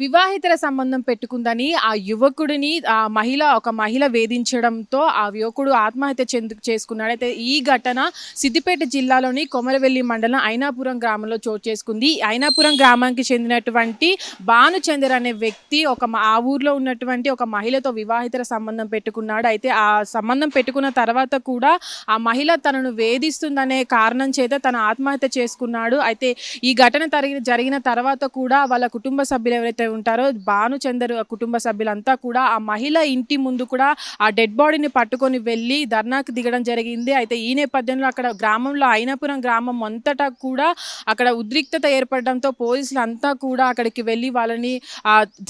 వివాహితర సంబంధం పెట్టుకుందని ఆ యువకుడిని ఆ మహిళ ఒక మహిళ వేధించడంతో ఆ యువకుడు ఆత్మహత్య చెందు చేసుకున్నాడు. అయితే ఈ ఘటన సిద్దిపేట జిల్లాలోని కొమరవెల్లి మండలం ఐనాపురం గ్రామంలో చోటు చేసుకుంది. ఐనాపురం గ్రామానికి చెందినటువంటి భానుచందర్ అనే వ్యక్తి ఒక ఆ ఊర్లో ఉన్నటువంటి ఒక మహిళతో వివాహితర సంబంధం పెట్టుకున్నాడు. అయితే ఆ సంబంధం పెట్టుకున్న తర్వాత కూడా ఆ మహిళ తనను వేధిస్తుందనే కారణం చేత తన ఆత్మహత్య చేసుకున్నాడు. అయితే ఈ ఘటన తరిగి జరిగిన తర్వాత కూడా వాళ్ళ కుటుంబ సభ్యులు ఎవరైతే ఉంటారో భానుచందర్ కుటుంబ సభ్యులంతా కూడా ఆ మహిళ ఇంటి ముందు కూడా ఆ డెడ్ బాడీని పట్టుకొని వెళ్ళి ధర్నాకు దిగడం జరిగింది. అయితే ఈ నేపథ్యంలో అక్కడ గ్రామంలో అయినపురం గ్రామం అంతటా కూడా అక్కడ ఉద్రిక్తత ఏర్పడడంతో పోలీసులు అంతా కూడా అక్కడికి వెళ్ళి వాళ్ళని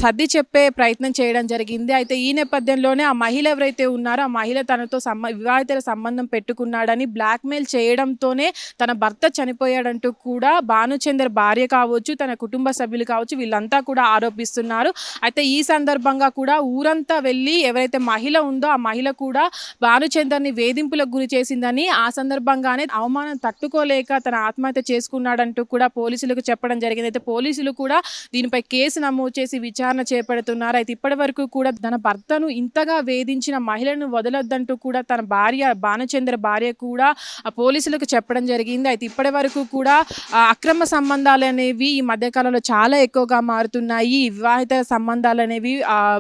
సర్ది చెప్పే ప్రయత్నం చేయడం జరిగింది. అయితే ఈ నేపథ్యంలోనే ఆ మహిళ ఎవరైతే ఉన్నారో ఆ మహిళ తనతో సంబ వివాహితర సంబంధం పెట్టుకున్నాడని బ్లాక్మెయిల్ చేయడంతోనే తన భర్త చనిపోయాడంటూ కూడా భానుచందర్ భార్య కావచ్చు తన కుటుంబ సభ్యులు కావచ్చు వీళ్ళంతా కూడా ఆరోపిస్తున్నారు. అయితే ఈ సందర్భంగా కూడా ఊరంతా వెళ్ళి ఎవరైతే మహిళ ఉందో ఆ మహిళ కూడా భానుచందర్ని వేధింపులకు గురి చేసిందని ఆ సందర్భంగానే అవమానం తట్టుకోలేక తన ఆత్మహత్య చేసుకున్నాడంటూ కూడా పోలీసులకు చెప్పడం జరిగింది. అయితే పోలీసులు కూడా దీనిపై కేసు నమోదు చేసి విచారణ చేపడుతున్నారు. అయితే ఇప్పటి వరకు కూడా తన భర్తను ఇంతగా వేధించిన మహిళను వదలొద్దంటూ కూడా తన భార్య భానుచంద్ర భార్య కూడా పోలీసులకు చెప్పడం జరిగింది. అయితే ఇప్పటి వరకు కూడా అక్రమ సంబంధాలు అనేవి ఈ మధ్యకాలంలో చాలా ఎక్కువగా మారుతున్నాయి. ఈ వివాహిత సంబంధాలు అనేవి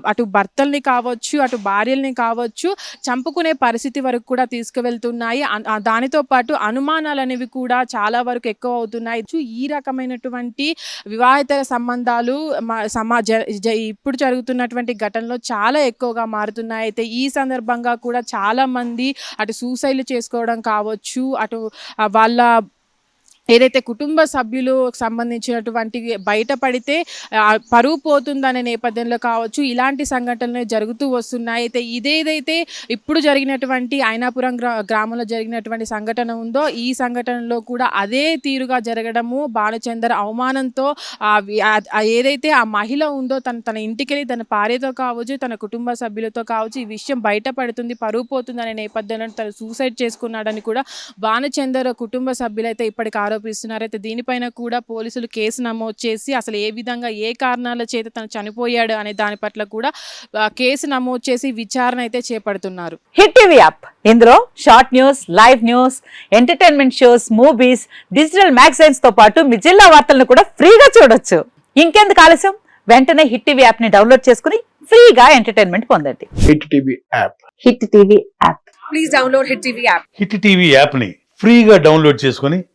అటు భర్తల్ని కావచ్చు అటు భార్యల్ని కావచ్చు చంపుకునే పరిస్థితి వరకు కూడా తీసుకువెళ్తున్నాయి. దానితో పాటు అనుమానాలు అనేవి కూడా చాలా వరకు ఎక్కువ అవుతున్నాయి. ఈ రకమైనటువంటి వివాహిత సంబంధాలు సమాజ జ- ఇప్పుడు జరుగుతున్నటువంటి ఘటనలో చాలా ఎక్కువగా మారుతున్నాయి. అయితే ఈ సందర్భంగా కూడా చాలా మంది అటు సూసైడ్లు చేసుకోవడం కావచ్చు అటు వాళ్ళ ఏదైతే కుటుంబ సభ్యులు సంబంధించినటువంటి బయటపడితే పరువు పోతుందనే నేపథ్యంలో కావచ్చు ఇలాంటి సంఘటనలు జరుగుతూ వస్తున్నాయి. అయితే ఇదేదైతే ఇప్పుడు జరిగినటువంటి అయినాపురం గ్రా గ్రామంలో జరిగినటువంటి సంఘటన ఉందో ఈ సంఘటనలో కూడా అదే తీరుగా జరగడము భానుచందర్ అవమానంతో ఏదైతే ఆ మహిళ ఉందో తన తన ఇంటికెళ్ళి తన భార్యతో కావచ్చు తన కుటుంబ సభ్యులతో కావచ్చు ఈ విషయం బయటపడుతుంది పరువు పోతుంది అనే నేపథ్యంలో తను సూసైడ్ చేసుకున్నాడని కూడా భానుచందర్ కుటుంబ సభ్యులైతే ఇప్పటికి ఆరోపిస్తున్నారు అయితే దీనిపైన కూడా పోలీసులు కేసు నమోదు చేసి అసలు ఏ విధంగా ఏ కారణాల చేత తను చనిపోయాడు అనే దాని పట్ల కూడా కేసు నమోదు చేసి విచారణ అయితే చేపడుతున్నారు. Hit TV app. ఇందులో short news live news entertainment shows movies digital మ్యాగజైన్స్తో పాటు మీ జిల్లా వార్తలను కూడా ఫ్రీగా చూడొచ్చు. ఇంకెందుకు ఆలస్యం? వెంటనే హిట్ టీవీ యాప్ని డౌన్లోడ్ చేసుకుని ఫ్రీగా ఎంటర్టైన్మెంట్ పొందండి. Hit TV app. Hit TV app. Hit TV యాప్ని ఫ్రీగా డౌన్లోడ్ చేసుకొని